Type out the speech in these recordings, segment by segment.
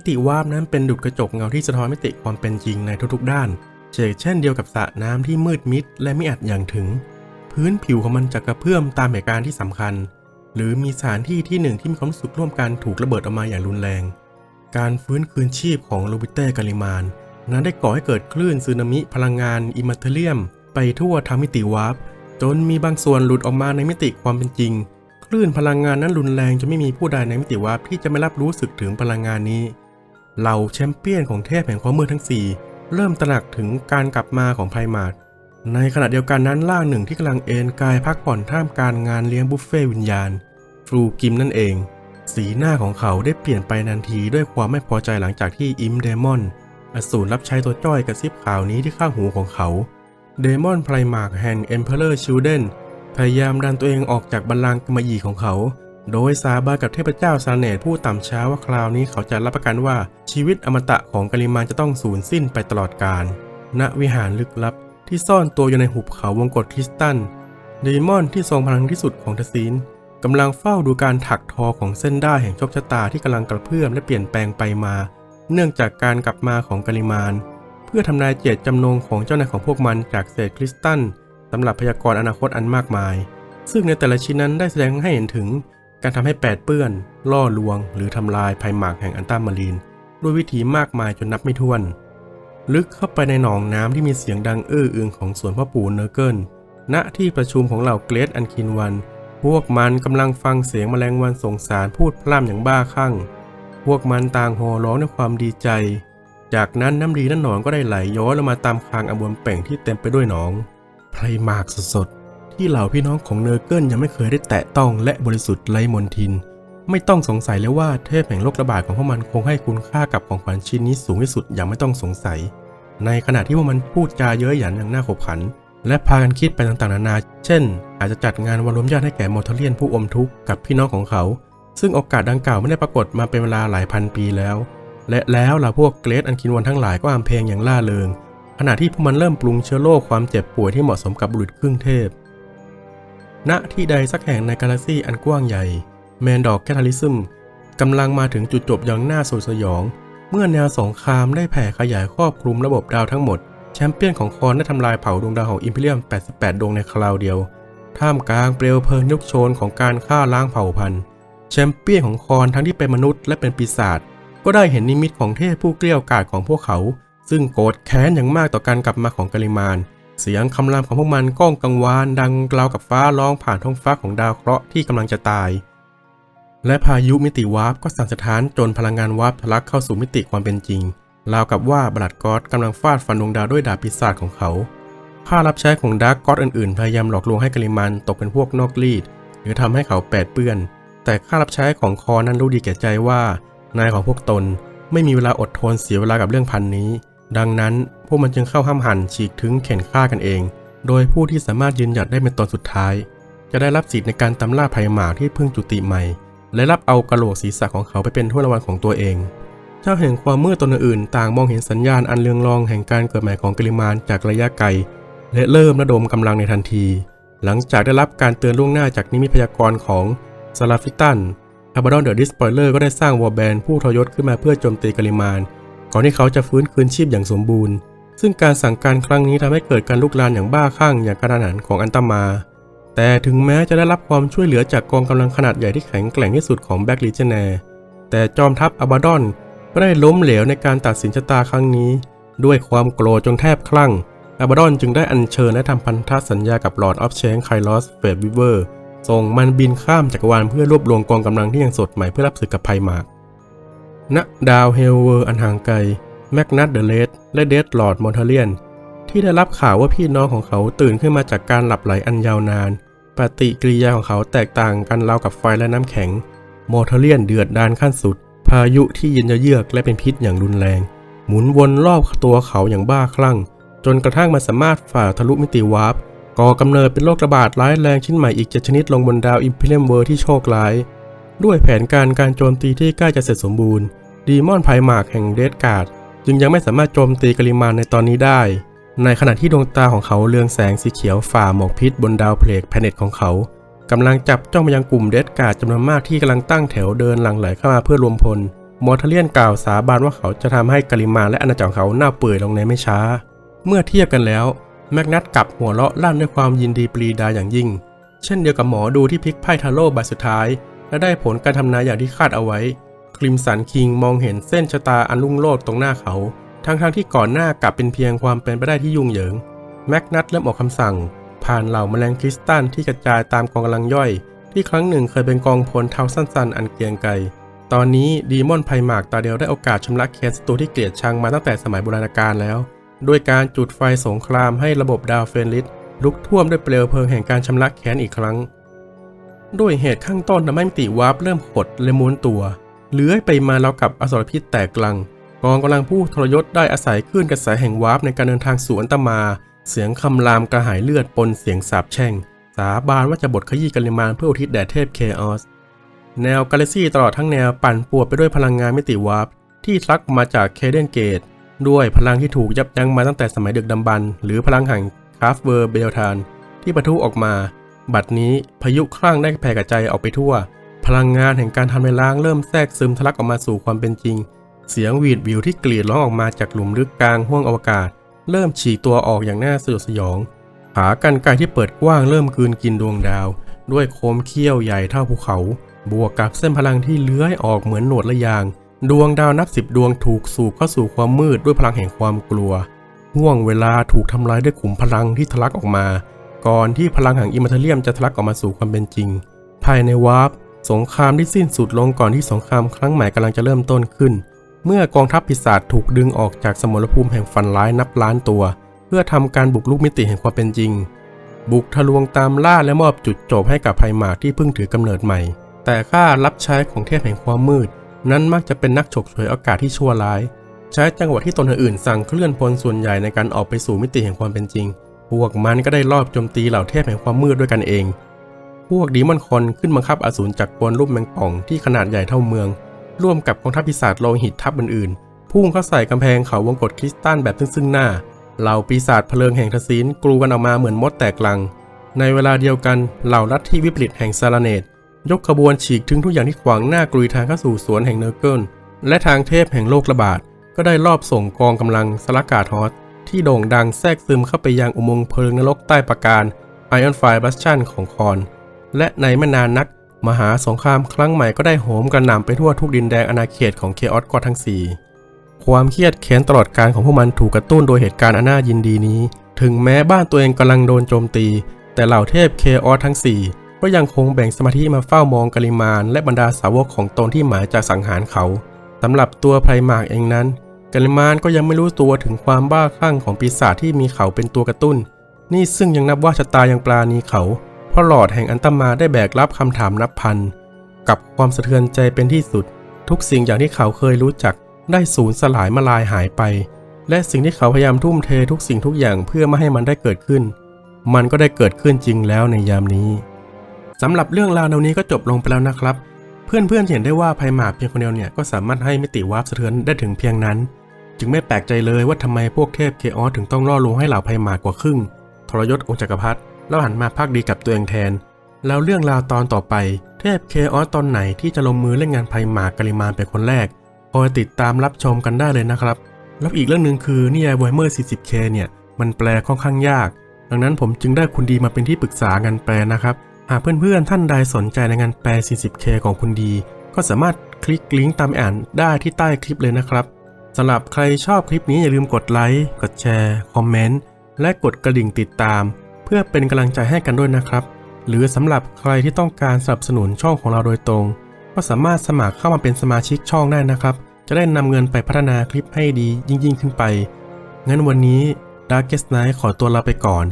มิติวาร์ปนั้นเป็นดุจกระจกเงาที่สะท้อนมิติความเป็นจริงในทุกๆด้านเช่นเช่นเดียวกับสระน้ำที่มืดมิดและไม่อาจอย่างถึง พื้นผิวของมันจะกระเพื่อมตามเหตุการณ์ที่สำคัญ หรือมีสถานที่ที่หนึ่งที่มีความสึกร่วมกันถูกระเบิดออกมาอย่างรุนแรง การฟื้นคืนชีพของโรบิเต้กาลิมาน นั้นได้ก่อให้เกิดคลื่นสึนามิพลังงานอิมมัเทเรียม ไปทั่วทั้งมิติวาร์ปจนมีบางส่วนหลุดออกมาในมิติความเป็นจริงคลื่นพลังงานนั้นรุนแรงจนไม่มีผู้ใดในมิติวาร์ปที่จะไม่รับรู้สึกถึงพลังงานนี้ เหล่าแชมเปี้ยนของเทพแห่งความมืดทั้ง 4 เริ่มตระหนักถึงการกลับมาของไพมาดในขณะเดียวกันนั้นร่างหนึ่งที่กำลังเอนกายพักผ่อนท่ามกลารงานเลี้ยงบุฟเฟ่วิญญาณฟรูกิมนั่นเอง สีหน้าของเขาได้เปลี่ยนไปทันทีด้วยความไม่พอใจหลังจากที่อิมเดมอน อสูรรับใช้ตัวจ้อยกระซิบข่าวนี้ที่ข้างหูของเขาเดมอนไพรมาร์กแห่ง Emperor Children พยายามดันตัวเองออกจากบัลลังก์กมยีของเขา โดยสาบานกับเทพเจ้าซาเนตผู้ต่ำช้าว่าคราวนี้เขาจะรับประกันว่าชีวิตอมตะของกาลิมานจะต้องสูญสิ้นไปตลอดกาลณวิหารลึกลับที่ซ่อนตัวอยู่ในหุบเขาวงกฏคริสตัลเดมอนที่ทรงพลังที่สุดของทศีนกำลังเฝ้าดูการถักทอของเส้นได้แห่งโชคชะตาที่กำลังกระเพื่อมและเปลี่ยนแปลงไปมา เนื่องจากการกลับมาของกาลิมาน เพื่อทำนายเจตจำนงของเจ้านายของพวกมันจากเศษคริสตัลสำหรับพยากรณ์อนาคตอันมากมาย ซึ่งในแต่ละชิ้นนั้นได้แสดงให้เห็นถึง การทำให้แปดเปื้อน ล่อลวง หรือทำลายภัยหมากแห่งอันตามารีน ด้วยวิธีมากมายจนนับไม่ถ้วน ลึกเข้าไปในหนองน้ำที่มีเสียงดังอื้ออึงของสวนพ่อปู่เนอร์เกิลณที่ประชุมของเหล่าเกรดอันคินวัน พวกมันกำลังฟังเสียงแมลงวันสงสารพูดพร่ำอย่างบ้าคลั่ง พวกมันต่างโห่ร้องด้วยความดีใจ จากนั้นน้ำดีน้ำหนองก็ได้ไหลย้อนลงมาตามคางอันบวนเป่งที่เต็มไปด้วยหนองไพรหมากสดๆ ที่เหล่าพี่น้องของเนอร์เกิลยังไม่เคยได้แตะต้องและบริสุทธิ์ไร้มนทิน ไม่ต้องสงสัยเลยว่าเทพแห่งโรคระบาดของพวกมันคงให้คุณค่ากับของขวัญชิ้นนี้สูงที่สุดอย่างไม่ต้องสงสัย ในขณะที่พวกมันพูดจาเย้ยหยันอย่างน่าขบขัน และพากันคิดไปต่างๆนานา เช่น อาจจะจัดงานวันรวมญาติให้แก่มอร์ทเลียนผู้อมทุกข์กับพี่น้องของเขา ซึ่งโอกาสดังกล่าวไม่ได้ปรากฏมาเป็นเวลาหลายพันปีแล้ว และแล้วเหล่าพวกเกรดอันคินวันทั้งหลายก็อามเพลงอย่างล่าเริงขณะที่พวกมันเริ่มปรุงเชื้อโรคความเจ็บป่วยที่เหมาะสมกับบุรุษครึ่งเทพ ณที่ใดสักแห่งในกาแล็กซีอันกว้างใหญ่ แมนดอกแคทาลิซึมกำลังมาถึงจุดจบอย่างน่าสยดสยอง เมื่อแนวสงครามได้แผ่ขยายครอบคลุมระบบดาวทั้งหมด แชมเปี้ยนของคอนได้ทำลายเผาดวงดาวของอิมพีเรียม 88 ดวงในคราวเดียว ท่ามกลางเปลวเพลิงลุกโชนของการฆ่าล้างเผ่าพันธุ์ แชมเปี้ยนของคอนทั้งที่เป็นมนุษย์และเป็นปีศาจก็ได้เห็นนิมิตของเทพผู้เกลี้ยกล่อมของพวกเขา ซึ่งโกรธแค้นอย่างมากต่อการกลับมาของกาลิมาน เสียงคำรามของพวกมันก้องกังวานดังราวกับฟ้าร้องผ่านท้องฟ้าของดาวเคราะห์ที่กำลังจะตาย และพายุมิติวาร์ปก็สั่นสะท้านจนพลังงานวาร์ปทะลักเข้าสู่มิติความเป็นจริงราวกับว่าบลัดกอสกำลังฟาดฟันดวงดาวด้วยดาบปีศาจของเขาข้ารับใช้ของดาร์กกอสอื่นๆ พยายามหลอกลวงให้กลิมันตกเป็นพวกนอกรีด หรือทำให้เขาแปดเปื้อน แต่ข้ารับใช้ของคอนั้นรู้ดีแก่ใจว่า นายของพวกตนไม่มีเวลาอดทนเสียเวลากับเรื่องพันนี้ ดังนั้นพวกมันจึงเข้าห้ามหันฉีกถึงเข็นฆ่ากันเอง โดยผู้ที่สามารถยืนหยัดได้เป็นตอนสุดท้าย จะได้รับสิทธิ์ในการตำล่าภัยหมาที่เพิ่งจุติใหม่ และรับเอากระโหลกศีรษะของเขาไปเป็นถ้วยรางวัลของตัวเอง เจ้าแห่งความมืดตนอื่นต่างมองเห็นสัญญาณอันเลืองรองแห่งการเกิดใหม่ของกลิมานจากระยะไกล และเริ่มระดมกำลังในทันที หลังจากได้รับการเตือนล่วงหน้าจากนิมิตพยากรณ์ของซาลาฟิตันอาบาดอนเดอะดิสปอยเลอร์ก็ได้สร้างวอร์แบนผู้ทรยศขึ้นมาเพื่อโจมตีกลิมาน ก่อนที่เขาจะฟื้นคืนชีพอย่างสมบูรณ์ ซึ่งการสั่งการครั้งนี้ทำให้เกิดการลุกลามอย่างบ้าคลั่งอย่างกระทันหันของอันตามา แต่ถึงแม้จะได้รับความช่วยเหลือจากกองกำลังขนาดใหญ่ที่แข็งแกร่งที่สุดของแบ็กลีเจเนแต่จอมทัพอาบาดอนก็ได้ล้มเหลวในการตัดสินชะตาครั้งนี้ ด้วยความโกรธจนแทบคลั่งอาบาดอนจึงได้อัญเชิญและทำพันธสัญญากับลอร์ดออฟเชงไคลอสเฟดวิเวอร์ส่งมันบินข้ามจักรวาลเพื่อรวบรวมกองกำลังที่ยังสดใหม่เพื่อรับศึกกับภัยหมาก ณดาวเฮลเวอร์อันห่างไกล แมกนัตเดอะเลสและเดดลอร์ดมอนเทเลียน ที่ได้รับข่าวว่าพี่น้องของเขาตื่นขึ้นมาจากการหลับไหลอันยาวนาน ปฏิกิริยาของเขาแตกต่างกันราวกับไฟและน้ำแข็ง มอร์เทเลียนเดือดดานขั้นสุด พายุที่เย็นเยือกและเป็นพิษอย่างรุนแรง หมุนวนรอบตัวเขาอย่างบ้าคลั่ง จนกระทั่งมันสามารถฝ่าทะลุมิติวาร์ปก่อกำเนิดเป็นโรคระบาดร้ายแรงชิ้นใหม่อีกเจ็ดชนิดลงบนดาวอิมพีเรียมเวอร์ที่โชคร้าย ด้วยแผนการการโจมตีที่ใกล้จะเสร็จสมบูรณ์ ดีมอนไพมาร์กแห่งเดดการ์ดจึงยังไม่สามารถโจมตีกริมานในตอนนี้ได้ ในขณะที่ดวงตาของเขาเรืองแสงสีเขียวฝ่าหมอกพิษบนดาวเพลกแพเน็ตของเขากำลังจับจ้องไปยังกลุ่มเดดการ์ดจำนวนมากที่กำลังตั้งแถวเดินหลังไหลเข้ามาเพื่อรวมพลมอร์ทเลียนกล่าวสาบานว่าเขาจะทำให้กาลิมานและอาณาจักรของเขาเน่าเปื่อยลงในไม่ช้า เมื่อเทียบกันแล้วแมกนัตกลับหัวเราะลั่นด้วยความยินดีปรีดาอย่างยิ่ง เช่นเดียวกับหมอดูที่พลิกไพ่ทาโร่ใบสุดท้าย และได้ผลการทำนายอย่างที่คาดเอาไว้ คลิมสันคิงมองเห็นเส้นชะตาอันรุ่งโรจน์ตรงหน้าเขา ทั้งๆที่ก่อนหน้ากลับเป็นเพียงความเป็นไปได้ที่ยุ่งเหยิง แมกนัตเริ่มออกคำสั่ง ผ่านเหล่าแมลงคริสตัลที่กระจายตามกองกำลังย่อย ที่ครั้งหนึ่งเคยเป็นกองพลเท้าสั้นๆ อันเกรียงไกรตอนนี้ดีมอนไพมากตาเดียวได้โอกาสชำระแค้นศัตรูที่เกลียดชังมาตั้งแต่สมัยโบราณกาลแล้ว ด้วยการจุดไฟสงครามให้ระบบดาวเฟรนลิสลุกท่วมด้วยเปลวเพลิงแห่งการชำระแค้นอีกครั้ง ด้วยเหตุข้างต้นทำให้มิติวาร์ปเริ่มหดและม้วนตัว เลื้อยไปมาแล้วกับอสรพิษแตกกลัง กองกำลังผู้ทรยศได้อาศัยคลื่นกระแสแห่งวาร์ปในการเดินทางสวนตมา เสียงคำรามกระหายเลือดปนเสียงสาบแช่ง สาบานว่าจะบดขยี้กัลิมานเพื่ออุทิศแด่เทพเคออสแนวกาแล็กซี่ตลอดทั้งแนวปั่นป่วนไปด้วยพลังงานมิติวาร์ปที่ทักมาจากเคเดนเกต ด้วยพลังที่ถูกยับยั้งมาตั้งแต่สมัยดึกดำบรรหรือพลังแห่งคาฟเวอร์เบลทานที่ปะทุออกมา บัดนี้พายุคลั่งได้แผ่กระจายออกไปทั่ว พลังงานแห่งการทำลายล้างเริ่มแทรกซึมทะลักออกมาสู่ความเป็นจริง เสียงหวีดวิวที่กรีดร้องออกมาจากหลุมลึกกลางห้วงอวกาศ เริ่มฉีกตัวออกอย่างน่าสยดสยอง ขากรรไกรที่เปิดกว้างเริ่มกืนกินดวงดาว ด้วยโคมเขี้ยวใหญ่เท่าภูเขา บวกกับเส้นพลังที่เลื้อยออกเหมือนหนวดระยาง ดวงดาวนับสิบดวงถูกสูบเข้าสู่ความมืดด้วยพลังแห่งความกลัวห่วงเวลาถูกทำลายด้วยขุมพลังที่ทะลักออกมา ก่อนที่พลังแห่งอิมมัเทเรียมจะทะลักออกมาสู่ความเป็นจริง ภายในวาร์ป สงครามที่สิ้นสุดลงก่อนที่สงครามครั้งใหม่กำลังจะเริ่มต้นขึ้น เมื่อกองทัพปีศาจถูกดึงออกจากสมรภูมิแห่งฝันร้ายนับล้านตัว เพื่อทำการบุกลุกมิติแห่งความเป็นจริง บุกทะลวงตามล่าและมอบจุดจบให้กับไพหมากที่เพิ่งถือกำเนิดใหม่ แต่ข้ารับใช้ของเทพแห่งความมืด นั้นมักจะเป็นนักฉกฉวยโอกาสที่ชั่วร้าย ใช้จังหวะที่ตนอื่นสั่งเคลื่อนพลส่วนใหญ่ในการออกไปสู่มิติแห่งความเป็นจริงพวกมันก็ได้ลอบโจมตีเหล่าเทพแห่งความมืดด้วยกันเอง พวกดีมอนคอนขึ้นบังคับอสูรจากกวนรูปแมงป่องที่ขนาดใหญ่เท่าเมือง ร่วมกับกองทัพปีศาจโลหิตทัพอื่นๆ พุ่งเข้าใส่กำแพงเขาวงกฏคริสตัลแบบซึ่งหน้า เหล่าปีศาจเพลิงแห่งทศินกรูกันออกมาเหมือนมดแตกลัง ในเวลาเดียวกันเหล่าลัทธิวิปริตแห่งซาลาเนต ยกขบวนฉีกถึงทุกอย่างที่ขวางหน้ากรุยทางเข้าสู่สวนแห่งเนอร์เกิลและทางเทพแห่งโลกระบาดก็ได้รอบส่งกองกำลังสลักกาทอสที่โด่งดังแทรกซึมเข้าไปยังอุโมงค์เพลิงนรกใต้ปราการไอออนไฟบัสชันของคอน และในไม่นานนัก มหาสงครามครั้งใหม่ก็ได้โหมกระหน่ำไปทั่วทุกดินแดนอาณาเขตของเคออสกอทั้ง 4 ความเครียดแค้นตลอดการของพวกมันถูกกระตุ้นโดยเหตุการณ์อันน่ายินดีนี้ ถึงแม้บ้านตัวเองกำลังโดนโจมตี แต่เหล่าเทพเคออสทั้ง 4 ก็ยังคงแบ่งสมาธิมาเฝ้ามองกาลิมาน และบรรดาสาวกของตนที่หมายจะสังหารเขาสำหรับตัวไพรหมากเองนั้นกาลิมานก็ยังไม่รู้ตัวถึงความบ้าคลั่งของปีศาจที่มีเขาเป็นตัวกระตุ้น นี่ซึ่งยังนับว่าชะตายังปราณีเขา เพราะหลอดแห่งอันตมาได้แบกรับคำถามนับพัน กับความสะเทือนใจเป็นที่สุด ทุกสิ่งอย่างที่เขาเคยรู้จักได้สูญสลายมาลายหายไป และสิ่งที่เขาพยายามทุ่มเททุกสิ่งทุกอย่างเพื่อไม่ให้มันได้เกิดขึ้น มันก็ได้เกิดขึ้นจริงแล้วในยามนี้สำหรับเรื่องราวแนวนี้ก็จบลงไปแล้วนะครับ เพื่อนๆเห็นได้ว่าภัยหมากเพียงคนเดียวเนี่ยก็สามารถให้มิติวาร์ปสะเทือนได้ถึงเพียงนั้น จึงไม่แปลกใจเลยว่าทำไมพวกเทพเคออสถึงต้องล่อลวงให้เหล่าภัยหมากกว่าครึ่งทรยศองค์จักรพรรดิ แล้วหันมาพักดีกับตัวเองแทน แล้วเรื่องราวตอนต่อไป เทพเคออสตอนไหนที่จะลงมือเล่นงานภัยหมากกาลิมานเป็นคนแรกคอยติดตามรับชมกันได้เลยนะครับ แล้วอีกเรื่องหนึ่งคือนิยายวอยเมอร์ 40K เนี่ย มันแปลค่อนข้างยาก ดังนั้นผมจึงได้คุณดีมาเป็นที่ปรึกษางานแปลนะครับ หากเพื่อนๆท่านใดสนใจในงานแปล 40K ของคุณดี ก็สามารถคลิกลิงก์ตามอ่านได้ที่ใต้คลิปเลยนะครับสำหรับใครชอบคลิปนี้อย่าลืมกดไลค์ กดแชร์ คอมเมนต์ และกดกระดิ่งติดตาม พื่อเป็นกำลังใจให้กันด้วยนะครับ หรือสำหรับใครที่ต้องการสนับสนุนช่องของเราโดยตรง ก็สามารถสมัครเข้ามาเป็นสมาชิกช่องได้นะครับ จะได้นำเงินไปพัฒนาคลิปให้ดียิ่งๆขึ้นไป งั้นวันนี้ Darkest Night ขอตัวลาไปก่อน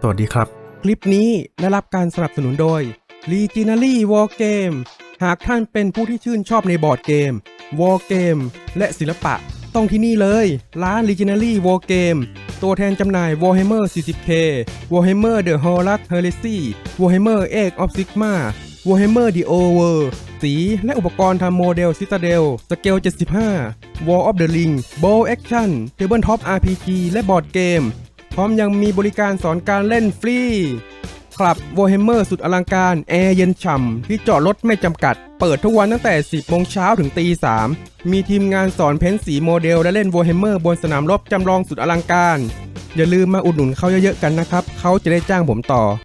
สวัสดีครับ คลิปนี้ได้รับการสนับสนุนโดย Legendary War Game หากท่านเป็นผู้ที่ชื่นชอบในบอร์ดเกม War Game และศิลปะ ต้องที่นี่เลย ร้าน Legendary War Game ตัวแทนจำหน่าย Warhammer 40K Warhammer The Horus Heresy Warhammer Age of Sigma Warhammer The Overworld สีและอุปกรณ์ทำโมเดล Citadel สเกล75 War of the Ring Bow Action Tabletop RPG และบอร์ดเกม พร้อมยังมีบริการสอนการเล่นฟรี คลับโวเฮมเมอร์สุดอลังการ แอร์เย็นฉ่ำที่จอดรถไม่จำกัด เปิดทุกวันตั้งแต่ 10 โมงเช้าถึงตี 3 มีทีมงานสอนเพ้นสีโมเดล และเล่นโวเฮมเมอร์บนสนามรบจำลองสุดอลังการ อย่าลืมมาอุดหนุนเขาเยอะๆกันนะครับ เขาจะได้จ้างผมต่อ